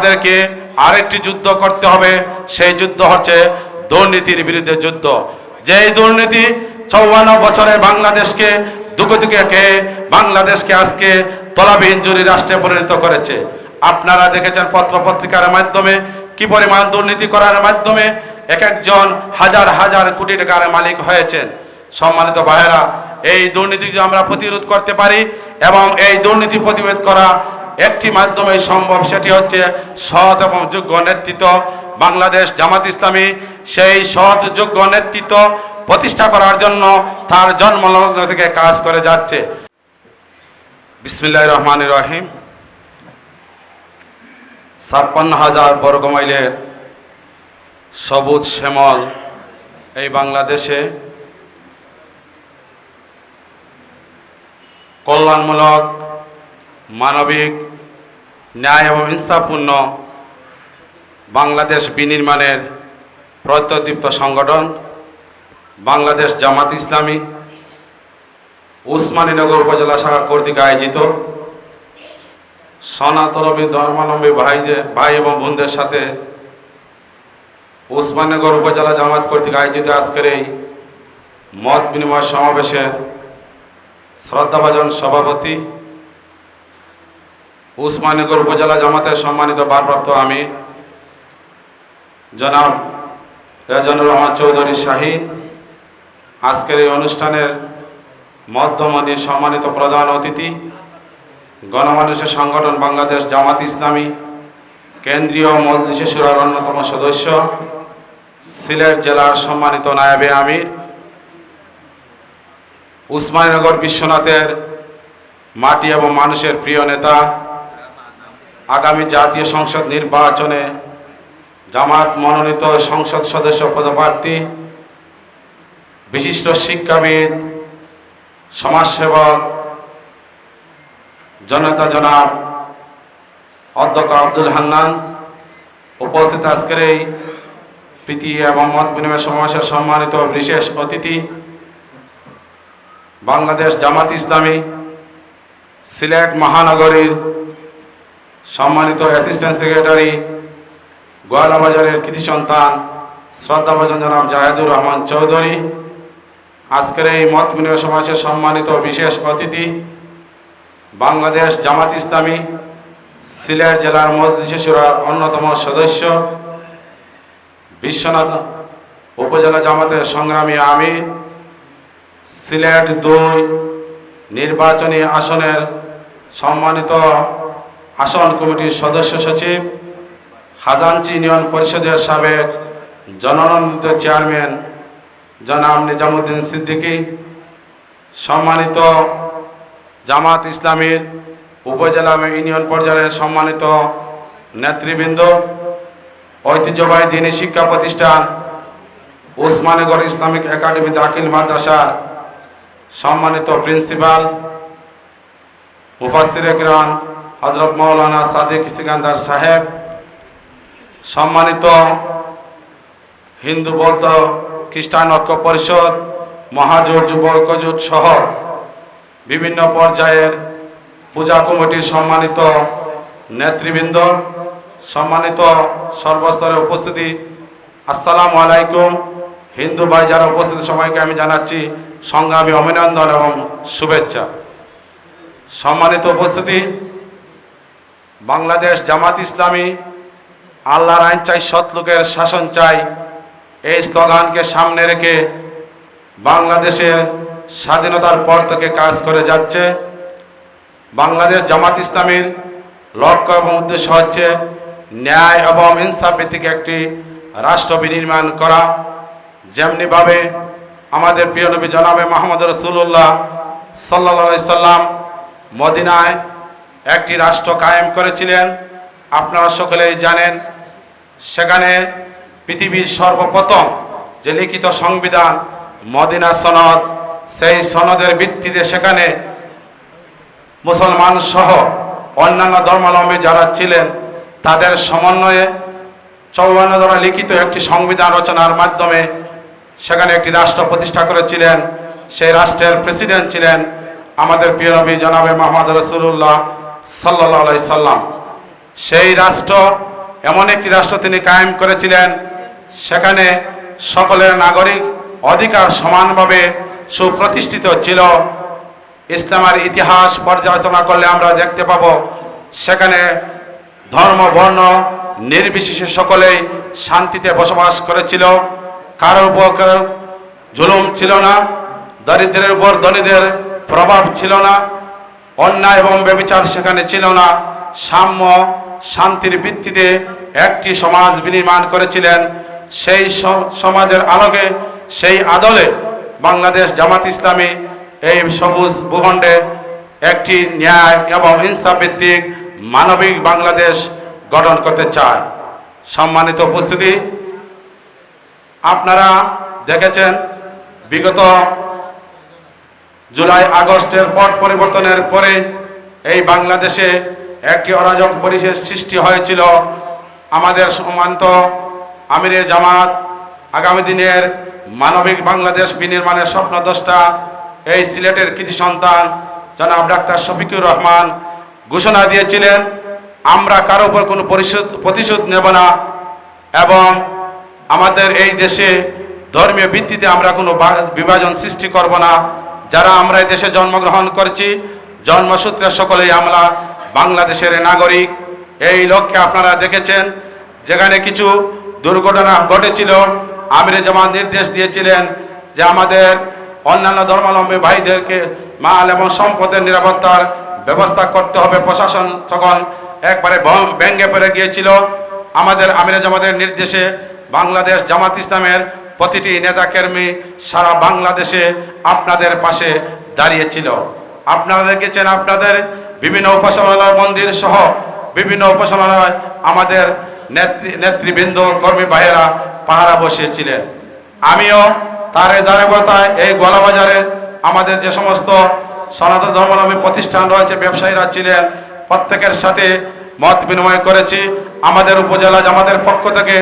আমাদেরকে আরেকটি যুদ্ধ করতে হবে। সেই যুদ্ধ হচ্ছে দুর্নীতির বিরুদ্ধে যুদ্ধ। যেই দুর্নীতি চৌবান্ন বছরে বাংলাদেশকে দুকে খেয়ে বাংলাদেশকে আজকে তলাবিহীন জুরি রাষ্ট্রে পরিণত করেছে। আপনারা দেখেছেন পত্র পত্রিকার মাধ্যমে কি পরিমাণ দুর্নীতি করার মাধ্যমে এক একজন হাজার হাজার কোটি টাকার মালিক হয়েছেন। সম্মানিত ভাইয়েরা, এই দুর্নীতি আমরা প্রতিরোধ করতে পারি এবং এই দুর্নীতি প্রতিরোধ করা একটি মাধ্যমে সম্ভব, সেটি হচ্ছে সৎ এবং যোগ্য নেতৃত্ব। বাংলাদেশ জামাত ইসলামী সেই সৎ, যোগ্য নেতৃত্ব প্রতিষ্ঠা করার জন্য তার জন্মলগ্ন থেকে কাজ করে যাচ্ছে। বিসমিল্লাহ রহমান রহিম। ছাপ্পান্ন হাজার বর্গমাইলের সবুজ শ্যামল এই বাংলাদেশে কল্যাণমূলক, মানবিক ন্যায় এবং ইনসাফপূর্ণ বাংলাদেশ বিনির্মাণের প্রত্যদীপ্ত সংগঠন, বাংলাদেশ জামাত ইসলামী, উসমানীনগর উপজেলা শাখা কর্তৃক আয়োজিত সনাতনবী ধর্মাবলম্বী ভাইদের ভাই এবং বোনদের সাথে উসমানীনগর উপজেলা জামাত কর্তৃক আয়োজিত আজকের এই মত বিনিময় সমাবেশের শ্রদ্ধাভাজন সভাপতি উসমানীনগর উপজেলা জামাতের সম্মানিত ভারপ্রাপ্ত আমি, জনাব রেজানুর রহমান চৌধুরী শাহীন। আজকের এই অনুষ্ঠানের মধ্যমণি সম্মানিত প্রধান অতিথি, গণমানুষের সংগঠন বাংলাদেশ জামাত ইসলামী, কেন্দ্রীয় মজলিসে সুরার অন্যতম সদস্য, সিলেট জেলার সম্মানিত নায়াবে আমির। উসমানীনগর বিশ্বনাথের মাটি এবং মানুষের প্রিয় নেতা আগামী জাতীয় সংসদ নির্বাচনে জামাত মনোনীত সংসদ সদস্য পদপ্রার্থী, বিশিষ্ট শিক্ষাবিদ, সমাজসেবক, জনতা জনাব অধ্যক্ষ আব্দুল হান্নান উপস্থিত আজকের এই প্রীতি এবং মত বিনিময় সমাবেশের সম্মানিত বিশেষ অতিথি, বাংলাদেশ জামাত ইসলামী, সিলেট মহানগরীর সম্মানিত অ্যাসিস্ট্যান্ট সেক্রেটারি গোয়ালাবাজারের কৃতি সন্তান, শ্রদ্ধাভাজন জনাব জাহেদুর রহমান চৌধুরী, আজকের এই মত বিনিময় সমাবেশের সম্মানিত বিশেষ অতিথি, বাংলাদেশ জামাত ইসলামী, সিলেট জেলার মজলিসে অন্যতম সদস্য, বিশ্বনাথ উপজেলা জামাতের সংগ্রামী আমির, সিলেট দুই নির্বাচনী আসনের সম্মানিত আসন কমিটির সদস্য সচিব খাজানচি ইউনিয়ন পরিষদের সাবেক জননন্দিত চেয়ারম্যান জনাব নিজামুদ্দিন সিদ্দিকী, সম্মানিত জামাত ইসলামীর উপজেলা ইউনিয়ন পর্যায়ের সম্মানিত নেতৃবৃন্দ, ঐতিহ্যবাহী দিনী শিক্ষা প্রতিষ্ঠান ওসমানীগড় ইসলামিক একাডেমি দাখিল মাদ্রাসার সম্মানিত প্রিন্সিপাল মুফাসির একরান হজরত মৌলানা সাদিক সিকান্দার সাহেব, সম্মানিত হিন্দু বৌদ্ধ খ্রিস্টান ঐক্য পরিষদ মহাজোট যুব ঐক্যজোট সহ বিভিন্ন পর্যায়ের পূজা কমিটির সম্মানিত নেতৃবৃন্দ, সম্মানিত সর্বস্তরে উপস্থিতি, আসসালামু আলাইকুম। হিন্দু ভাই যারা উপস্থিত, সবাইকে আমি জানাচ্ছি সংগ্রামী অভিনন্দন এবং শুভেচ্ছা। সম্মানিত উপস্থিতি বাংলাদেশ জামাত ইসলামী, আল্লাহর আইন চাই সৎলোকের শাসন চাই, এই স্লোগানকে সামনে রেখে বাংলাদেশের স্বাধীনতার পর থেকে কাজ করে যাচ্ছে। বাংলাদেশ জামাত ইসলামীর লক্ষ্য এবং উদ্দেশ্য হচ্ছে ন্যায় এবং ইনসাফ ভিত্তিক একটি রাষ্ট্র বিনির্মাণ করা। যেমনিভাবে আমাদের প্রিয় নবী জনাবে মোহাম্মদ রসুল্লাহ সাল্লা সাল্লাম মদিনায় একটি রাষ্ট্র কায়েম করেছিলেন। আপনারা সকলেই জানেন, সেখানে পৃথিবীর সর্বপ্রথম যে লিখিত সংবিধান মদিনা সনদ, সেই সনদের ভিত্তিতে সেখানে মুসলমান সহ অন্যান্য ধর্মাবলম্বী যারা ছিলেন, তাদের সমন্বয়ে চৌবান্ন দ্বারা লিখিত একটি সংবিধান রচনার মাধ্যমে সেখানে একটি রাষ্ট্র প্রতিষ্ঠা করেছিলেন। সেই রাষ্ট্রের প্রেসিডেন্ট ছিলেন আমাদের প্রিয় নবী জনাবে মোহাম্মদ রসুল্লাহ সাল্লাহ সাল্লাম। সেই রাষ্ট্র, এমন একটি রাষ্ট্র তিনি কায়েম করেছিলেন, সেখানে সকলের নাগরিক অধিকার সমানভাবে সুপ্রতিষ্ঠিত ছিল। ইসলামের ইতিহাস পর্যালোচনা করলে আমরা দেখতে পাব, সেখানে ধর্ম, বর্ণ নির্বিশেষে সকলেই শান্তিতে বসবাস করেছিল। কারোর উপর কারোর জুলুম ছিল না, দরিদ্রের উপর ধনীদের প্রভাব ছিল না। অন্যায় এবং ব্যবিচার সেখানে ছিল না। সাম্য, শান্তির ভিত্তিতে একটি সমাজ বিনির্মাণ করেছিলেন। সেই সমাজের আলোকে, সেই আদলে বাংলাদেশ জামাত ইসলামী এই সবুজ ভূখণ্ডে একটি ন্যায় এবং ইনসাফ ভিত্তিক মানবিক বাংলাদেশ গঠন করতে চায়। সম্মানিত উপস্থিতি, আপনারা দেখেছেন, বিগত জুলাই আগস্টের পট পরিবর্তনের পরে এই বাংলাদেশে একটি অরাজক পরিবেশ সৃষ্টি হয়েছিল। আমাদের সম্মানিত আমিরে জামাত, আগামী দিনের মানবিক বাংলাদেশ বিনির্মাণের স্বপ্নদ্রষ্টা এই সিলেটের কৃতি সন্তান জনাব ডাক্তার শফিকুর রহমান ঘোষণা দিয়েছিলেন, আমরা কারও উপর কোনো প্রতিশোধ নেব না এবং আমাদের এই দেশে ধর্মীয় ভিত্তিতে আমরা কোনো বিভাজন সৃষ্টি করব না। যারা আমরা দেশে জন্মগ্রহণ করছি, জন্মসূত্রে সকলেই আমরা বাংলাদেশের নাগরিক। এই লক্ষ্যে আপনারা দেখেছেন, যেখানে কিছু দুর্ঘটনা ঘটেছিল। আমিরে জামান নির্দেশ দিয়েছিলেন যে আমাদের অন্যান্য ধর্মাবলম্বী ভাইদেরকে মাল এবং সম্পদের নিরাপত্তার ব্যবস্থা করতে হবে। প্রশাসন তখন একবারে ব্যঙ্গে পড়ে গিয়েছিল। আমাদের আমিরে জামাতের নির্দেশে বাংলাদেশ জামাত ইসলামের প্রতিটি নেতাকর্মী সারা বাংলাদেশে আপনাদের পাশে দাঁড়িয়েছিল। আপনারা দেখেছেন আপনাদের বিভিন্ন উপাসনালয়, মন্দির সহ বিভিন্ন উপাসনালয় আমাদের নেত্রী, নেতৃবৃন্দ, কর্মী ভাইয়েরা পাহারা বসিয়েছিলেন। আমিও তার এই ধারাবাহিকতায় এই গোলাবাজারে আমাদের যে সমস্ত সনাতন ধর্মাবলম্বী প্রতিষ্ঠান রয়েছে, ব্যবসায়ীরা ছিলেন, প্রত্যেকের সাথে মত বিনিময় করেছি। আমাদের উপজেলা আমাদের পক্ষ থেকে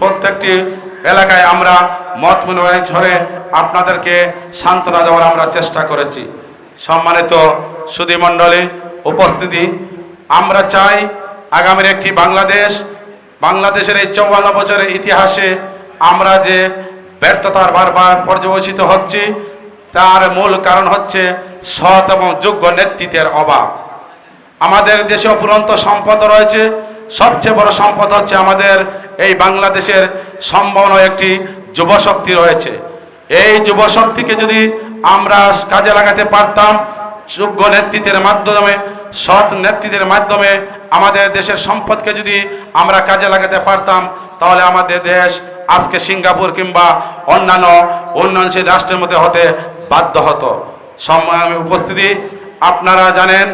প্রত্যেকটি এলাকায় আমরা মত ঝরে আপনাদেরকে সান্ত্বনা দেওয়ার আমরা চেষ্টা করেছি। সম্মানিত সুধীমণ্ডলী উপস্থিতি, আমরা চাই আগামীর একটি বাংলাদেশ, বাংলাদেশের এই চৌবান্ন বছরের ইতিহাসে আমরা যে ব্যর্থতার বারবার পর্যবেসিত হচ্ছি, তার মূল কারণ হচ্ছে সৎ এবং যোগ্য নেতৃত্বের অভাব। আমাদের দেশে অপুরন্ত সম্পদ রয়েছে সবচেয়ে বড় সম্পদ হচ্ছে আমাদের এই বাংলাদেশের সম্ভাবনা একটি যুবশক্তি রয়েছে। এই যুবশক্তিকে যদি আমরা কাজে লাগাতে পারতাম, যোগ্য নেতৃত্বের মাধ্যমে, সৎ নেতৃত্বের মাধ্যমে আমাদের দেশের সম্পদকে যদি আমরা কাজে লাগাতে পারতাম, তাহলে আমাদের দেশ আজকে সিঙ্গাপুর কিংবা অন্যান্য উন্নয়নশীল রাষ্ট্রের মধ্যে হতে বাধ্য হতো। সম্মানী উপস্থিতি, আপনারা জানেন,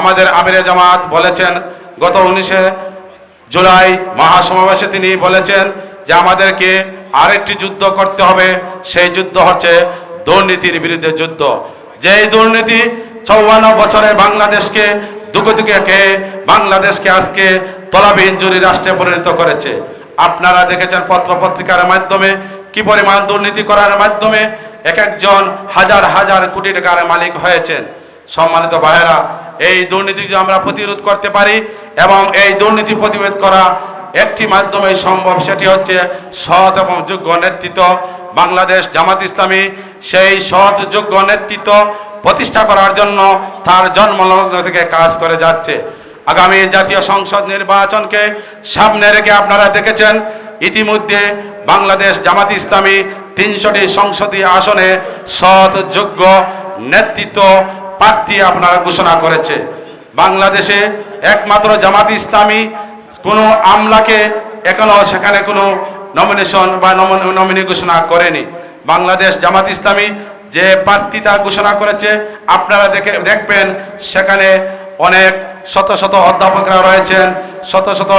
আমাদের আমিরে জামাত বলেছেন, গত উনিশে জুলাই মহাসমাবেশে তিনি বলেছেন যে আমাদেরকে আরেকটি যুদ্ধ করতে হবে। সেই যুদ্ধ হচ্ছে দুর্নীতির বিরুদ্ধে যুদ্ধ। যেই দুর্নীতি চৌবান্ন বছরে বাংলাদেশকে দুঃখে খেয়ে বাংলাদেশকে আজকে তলাবিহীন জুরি রাষ্ট্রে পরিণত করেছে। আপনারা দেখেছেন পত্র পত্রিকার মাধ্যমে কি পরিমাণ দুর্নীতি করার মাধ্যমে এক একজন হাজার হাজার কোটি টাকার মালিক হয়েছেন। সম্মানিত ভাইয়েরা, এই দুর্নীতি আমরা প্রতিরোধ করতে পারি এবং এই দুর্নীতি প্রতিরোধ করা একটি মাধ্যমে সম্ভব, সেটি হচ্ছে সৎ এবং যোগ্য নেতৃত্ব। বাংলাদেশ জামাত ইসলামী সেই সৎ, যোগ্য নেতৃত্ব প্রতিষ্ঠা করার জন্য তার জন্মলগ্ন থেকে কাজ করে যাচ্ছে। আগামী জাতীয় সংসদ নির্বাচনকে সামনে রেখে আপনারা দেখেছেন, ইতিমধ্যে বাংলাদেশ জামাত ইসলামী তিনশোটি সংসদীয় আসনে সৎ, যোগ্য নেতৃত্ব প্রার্থী আপনারা ঘোষণা করেছে। বাংলাদেশে একমাত্র জামাত ইসলামী কোনো আমলাকে এখনও সেখানে কোনো নমিনেশন বা নমিনি ঘোষণা করেনি। বাংলাদেশ জামাত ইসলামী যে প্রার্থিতা ঘোষণা করেছে, আপনারা দেখে দেখবেন সেখানে অনেক শত শত অধ্যাপকরা রয়েছেন, শত শত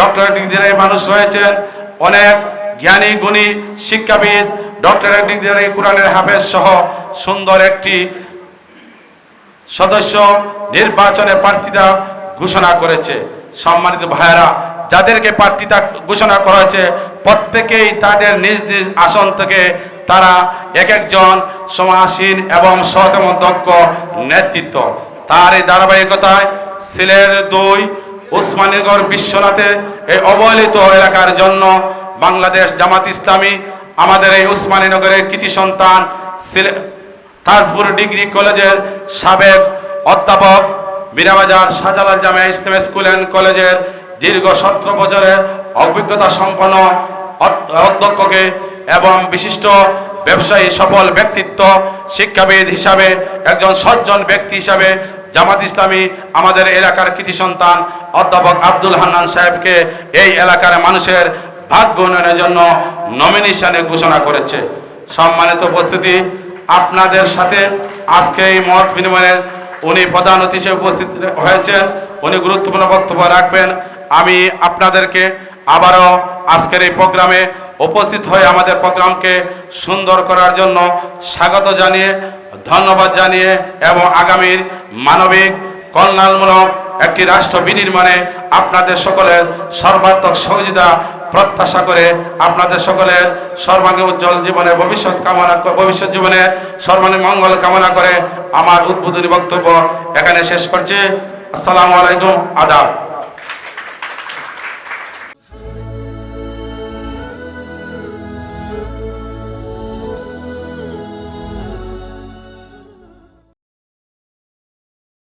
ডক্টরেট ডিগ্রির মানুষ রয়েছেন, অনেক জ্ঞানী, গুণী, শিক্ষাবিদ ডক্টরেট ডিগ্রি কোরআনের হাফেজ সহ সুন্দর একটি সদস্য নির্বাচনে প্রার্থিতা ঘোষণা করেছে। সম্মানিত ভাইয়েরা, যাদেরকে প্রার্থিতা ঘোষণা করা হয়েছে, প্রত্যেকেই তাদের নিজ নিজ আসন থেকে তারা এক একজন সমাসীন এবং সৎ দক্ষ নেতৃত্ব। তার এই ধারাবাহিকতায় সিলেট দুই উসমানীগড় বিশ্বনাথে এই অবহেলিত এলাকার জন্য বাংলাদেশ জামাত ইসলামী, আমাদের এই উসমানীনগরের কৃতি সন্তান সিলে- তাজপুর ডিগ্রি কলেজের সাবেক অধ্যাপক বিরাবাজার শাহজালাল জামিয়া ইসলাম স্কুল অ্যান্ড কলেজের দীর্ঘ সতেরো বছরের অভিজ্ঞতা সম্পন্ন অধ্যক্ষকে এবং বিশিষ্ট ব্যবসায়ী সফল ব্যক্তিত্ব শিক্ষাবিদ হিসাবে একজন সজ্জন ব্যক্তি হিসাবে জামাত ইসলামী আমাদের এলাকার কৃতি সন্তান অধ্যাপক আব্দুল হান্নান সাহেবকে এই এলাকার মানুষের ভাগ্য উন্নয়নের জন্য নমিনেশনে ঘোষণা করেছে। সম্মানিত উপস্থিতি আপনাদের সাথে আজকে এই মত বিনিময়ের উনি প্রধান অতিথি উপস্থিত হয়েছেন। উনি গুরুত্বপূর্ণ বক্তব্য রাখবেন। আমি আপনাদেরকে আবারও আজকের এই প্রোগ্রামে উপস্থিত হয়ে আমাদের প্রোগ্রামকে সুন্দর করার জন্য স্বাগত জানিয়ে, ধন্যবাদ জানিয়ে এবং আগামীর মানবিক কল্যাণমূলক একটি রাষ্ট্র বিনির্মাণে আপনাদের সকলের সর্বাত্মক সহযোগিতা, প্রত্যাশা করে আপনাদের সকলের সর্বাঙ্গে উজ্জ্বল জীবনে, ভবিষ্যৎ কামনা ভবিষ্যৎ জীবনে সর্বাঙ্গে মঙ্গল কামনা করে আমার উদ্বোধনী বক্তব্য এখানে শেষ করছে। আসসালামু আলাইকুম, আদাব।